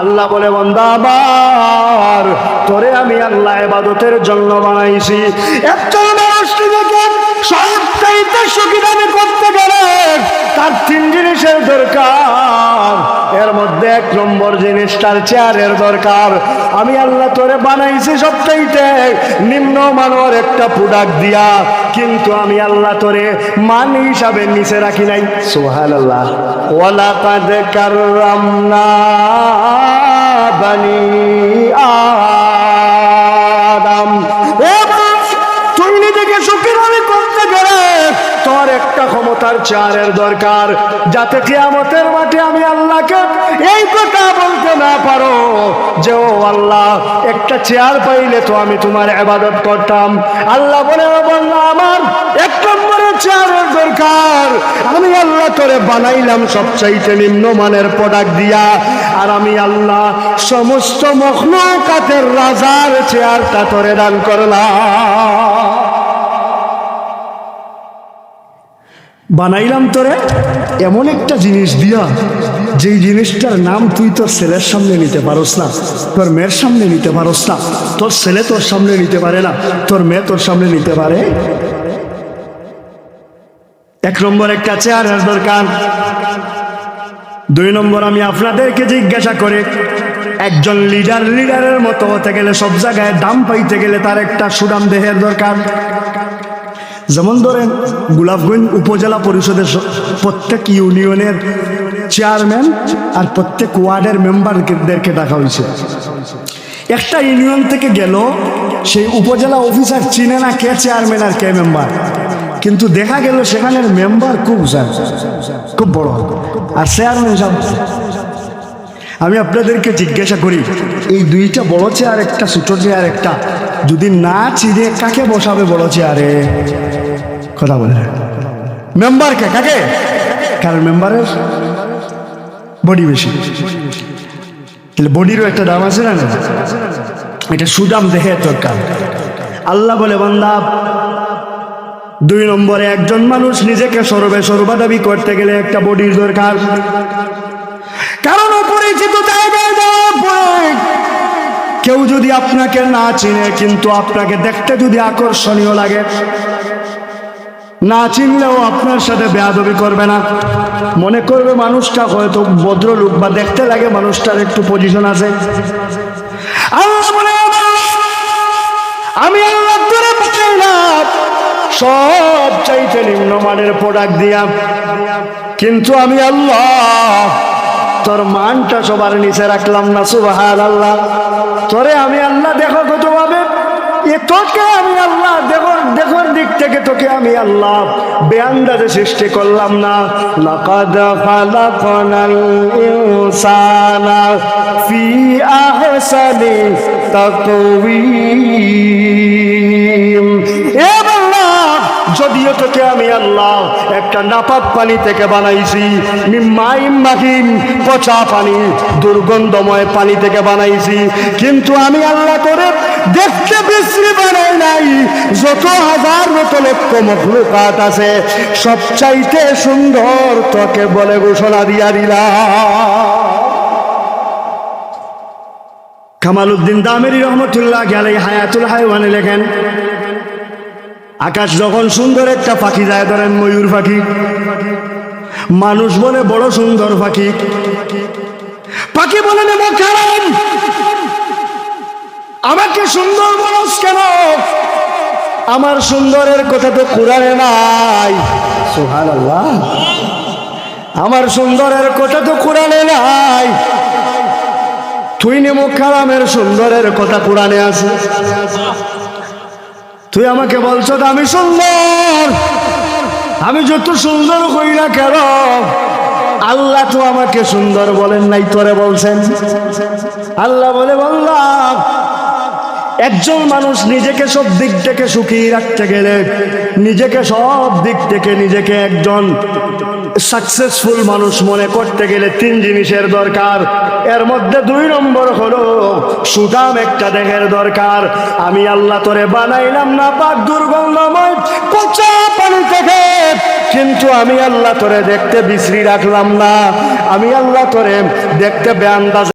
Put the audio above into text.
আল্লাহ বলে বন্দাবার তোরে আমি আল্লাহ এবাদতের জন্য বানাইছি। একজন মানুষ সবচাইতে সুখী করতে গেলে তার তিন জিনিসের দরকার। এর মধ্যে এক নম্বর জিনিসটার চেয়ারের দরকার। আমি আল্লাহ তোরে বানাইছি সবটাইতে নিম্ন মানর একটা প্রোডাক্ট দিয়া, কিন্তু আমি আল্লাহ তোরে মান হিসাবে নিচে রাখি নাই। সোহাল আল্লাহ ওলা কাদ কার বানি আদম একটা ক্ষমতার চারের দরকার। যাতে কিয়ামতের মাঠে আমি আল্লাহকে এই কথা বলতে না পারো যে, ও আল্লাহ, একটা চেয়ার পাইলে তো আমি তোমার আবাদত করতাম। আল্লাহ বলে, ও বললাম আমার এক নম্বরের চেয়ারের দরকার। আমি আল্লাহ তোরে বানাইলাম সবচাইতে নিম্নমানের প্রোডাক্ট দিয়া। আর আমি আল্লাহ সমস্ত মখলুকাতের রাজার চেয়ারটা তোরে দান করলাম। বানাইলাম তোরে, এমন একটা জিনিস দিয়া, যেই জিনিসটার নাম তুই তোর ছেলের সামনে নিতে পারস না, তোর মেয়ের সামনে নিতে পারস না, তোর ছেলে তোর সামনে নিতে পারে না, তোর মেয়ে তোর সামনে নিতে পারে। এক নম্বর একটা চেয়ার চেয়ারের দরকার। দুই নম্বর আমি আপনাদেরকে জিজ্ঞাসা করে, একজন লিডার লিডারের মতো হতে গেলে সব জায়গায় দাম পাইতে গেলে তার একটা সুদাম দেহের দরকার। যেমন ধরেন গোলাপগঞ্জ উপজেলা পরিষদের প্রত্যেক ইউনিয়নের চেয়ারম্যান আর প্রত্যেক ওয়ার্ডের মেম্বারদেরকে ডাকা হয়েছে। একটা ইউনিয়ন থেকে গেল, সেই উপজেলা অফিসার চিনে না কে চেয়ারম্যান আর কে মেম্বার। কিন্তু দেখা গেল সেখানের মেম্বার খুব স্যার, খুব বড়। আর চেয়ারম্যান সব আমি আপনাদেরকে জিজ্ঞাসা করি, এই দুইটা বড় চেয়ার, একটা ছোট চেয়ার, একটা যদি না চিনে, কাকে বসাবে বড় চেয়ারে? কথা বলে মেম্বারকে কাকে? কারণ মেম্বারের? বডি বেশি। তাহলে বডিরও একটা দাম আছে না? এটা সুদাম দেখে দরকার। আল্লাহ বলে, বান্দা, দুই নম্বরে একজন মানুষ নিজেকে সর্বে সর্বা দাবি করতে গেলে একটা বডির দরকার। কারণ অপরিচিত কেউ যদি আপনাকে না চিনে, কিন্তু আপনাকে দেখতে যদি আকর্ষণীয় লাগে, না চিনলেও আপনার সাথে বেয়াদবি করবে না। মনে করবে মানুষটা হয়তো ভদ্রলোক বা দেখতে লাগে মানুষটার একটু পজিশন আছে। আমি পাইলাম সব চাইতে নিম্নমানের প্রোডাক্ট দিয়া। কিন্তু আমি আল্লাহ তোর মানটা সবার নিচে রাখলাম না সুবাহার আল্লাহ তোরে আমি আল্লাহ দেখো কত ভাবে। এ তোকে আমি আল্লাহ দেখো দেখোর দিক থেকে তোকে আমি আল্লাহ বেআন্দাজে সৃষ্টি করলাম না। ফি আহসানি যদিও তোকে আমি আল্লাহ একটা নাপাক পানি থেকে বানাইছি। মিম্মাইম মাহিম পচা পানি, দুর্গন্ধময় পানি থেকে বানাইছি। কিন্তু আমি আল্লাহ করে দেখতে বিশ্রী বানাই নাই। যত হাজার লক্ষ মখলুকাত আছে, সবচাইতে সুন্দর তোকে বলে ঘোষণা দিয়া দিলাম। কামাল উদ্দিন দামেরি রহমতুল্লাহ গেলে হায়াতুল হাইওয়ানে লেখেন আকাশ যখন সুন্দর একটা পাখি যায়, ধরেন ময়ূর পাখি। মানুষ বলে বড় সুন্দর পাখি। পাখি বলে নেব কারণ আমাকে সুন্দর বলস কেন? আমার সুন্দরের কথা তো কোরআনে নাই। সুহান আমার সুন্দরের কথা তো কোরআনে নাই। তুই নেমো, কালামের সুন্দরের কথা কোরআনে আছে। তুই আমাকে বলছ তো আমি সুন্দর। আমি যত সুন্দর হই না কেন, আল্লাহ তো আমাকে সুন্দর বলেন নাই, তোরে বলছেন। আল্লাহ বলে বললাম একজন মানুষ নিজেকে সব দিক থেকে সুখী রাখতে গেলে নিজেকে সব দিক থেকে নিজেকে একজন সাকসেসফুল মানুষ মনে করতে গেলে তিন জিনিসের দরকার। এর মধ্যে দুই নম্বর হলো, সুদাম একটা দেহের দরকার। আমি আল্লাহ তোরে বানাইলাম না পাক দুর্গন্ধময় পচা পানি থেকে, কিন্তু আমি আল্লাহ তোরে দেখতে বিশ্রী রাখলাম না। আমি আল্লাহ তোরে দেখতে বেআন্দাজ